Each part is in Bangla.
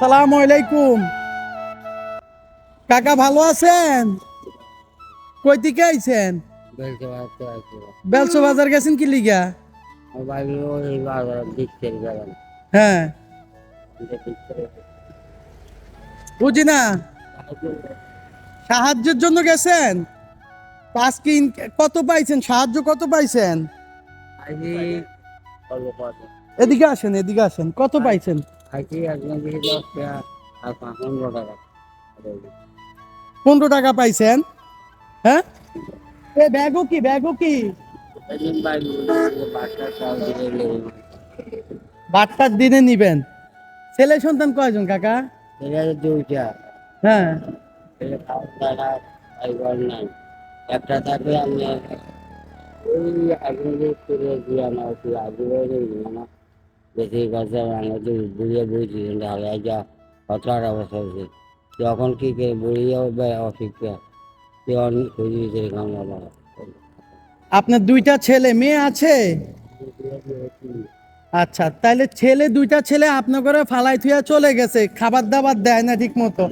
আসসালামু আলাইকুম। কাকা ভালো আছেন? কই থেকে আইছেন? বেলসো বাজার গেছেন কি লিগা? হ্যাঁ। বুঝি না? সাহায্যের জন্য গেছেন? পাঁচ কি কত পাইছেন? সাহায্য কত পাইছেন? এদিকে আসেন এদিকে আসেন। কত পাইছেন? আইজি একজন দশ টাকা আর পনেরো টাকা পনেরো টাকা পাইছেন? হ্যাঁ? এ ব্যাগও কি ব্যাগও কি? একদিন বাইক বাচ্চা সব দিকে লেগে বাটটার দিনে নিবেন। ছেলে সন্তান কয়জন কাকা? দুইটা। হ্যাঁ। একটা থাকে আমি ওই আগে করে দিয়ে আমার একটু আগে না বেশি কথা আমরা যে বুড়িয়ে বুঝছি ঢালে যা সতেরো আঠারো বছর হয়েছে। তখন কি করে বুড়িয়েও অশিক্ষা সে অনেক কামলা আপনার দুইটা ছেলে মেয়ে আছে? আচ্ছা তাহলে ছেলে দুইটা ছেলে আপনার করে ফালাই থুয়া চলে গেছে খাবার দাবার দেয় না ঠিক মতো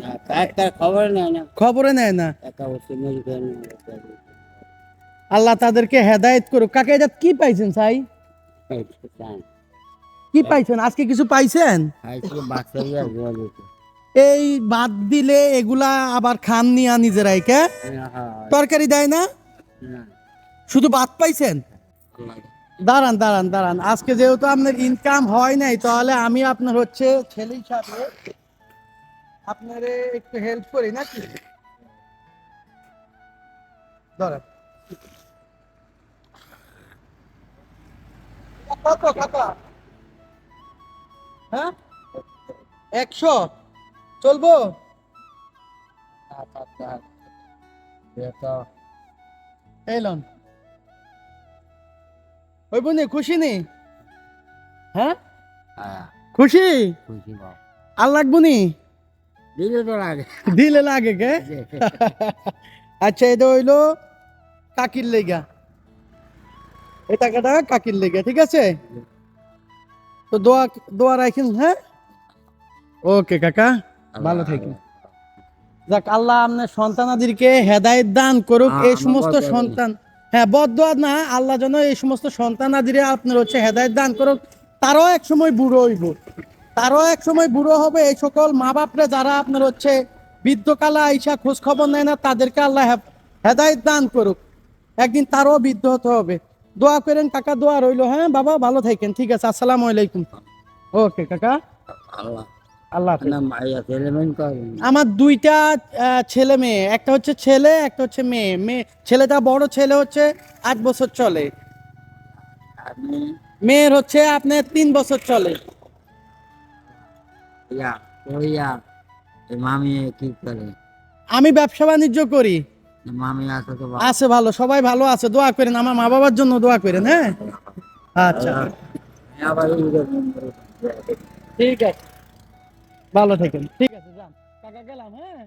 খবর নেয় না। খবরে নেয় আল্লাহ তাদেরকে হেদায়েত করুক। কাকে এটা কি পাইছেন সাই। কি পাইছেন? আজকে কিছু পাইছেন? এই বাদ দিলে এগুলা আবার খান নিয়া নিজেরাই কে? তরকারি দেয় না? শুধু বাদ পাইছেন? দাঁড়ান দাঁড়ান দাঁড়ান। আজকে যেহেতু আপনার ইনকাম হয় নাই তাহলে আমি আপনার হচ্ছে ছেলে হিসাবে আপনার একটু হেল্প করি নাকি? ধরেন কত কত হ্যাঁ? একশো। চলবো? এলন ওই বোনে খুশি নি? হ্যাঁ? খুশি? আর লাগবো নি? দিলে তো লাগে। দিলে লাগে কে? আচ্ছা এটা হইল কাকির লেগা। এই টাকাটা কাকির লেগা ঠিক আছে? তো দোয়া দোয়া রাখেন হ্যাঁ? ওকে কাকা ভালো থাকেন যাক আল্লাহ আপনার সন্তানাদেরকে হেদায়েত দান করুক এই সমস্ত সন্তান। হ্যাঁ বদোয়া না আল্লাহ যেন এই সমস্ত সন্তানাদিরে আপনার হচ্ছে হেদায়েত দান করুক। তারও এক সময় বুড়ো হইব। তারও এক সময় বুড়ো হবে। এই সকল মা বাপরা যারা আপনার হচ্ছে বৃদ্ধকালে আইসা খোঁজ খবর নেয় না তাদেরকে আল্লাহ হেদায়েত দান করুক। একদিন তারও বৃদ্ধ হতে হবে। দোয়া করেন কাকা দোয়া রইল হ্যাঁ? বাবা ভালো থাকেন ঠিক আছে আসসালামু আলাইকুম। ওকে কাকা। আল্লাহ। আল্লাহ আমার দুইটা ছেলে মেয়ে একটা হচ্ছে ছেলে একটা হচ্ছে মেয়ে। মেয়ে ছেলেটা বড় ছেলে হচ্ছে আট বছর চলে। মেয়ের হচ্ছে আপনার তিন বছর চলে। ইয়া আমি ব্যবসা বাণিজ্য করি। আছে ভালো, সবাই ভালো আছে, দোয়া করেন, আমার মা বাবার জন্য দোয়া করেন হ্যাঁ? আচ্ছা। ঠিক আছে। ভালো থাকেন, ঠিক আছে, যান। কাকা গেলাম হ্যাঁ?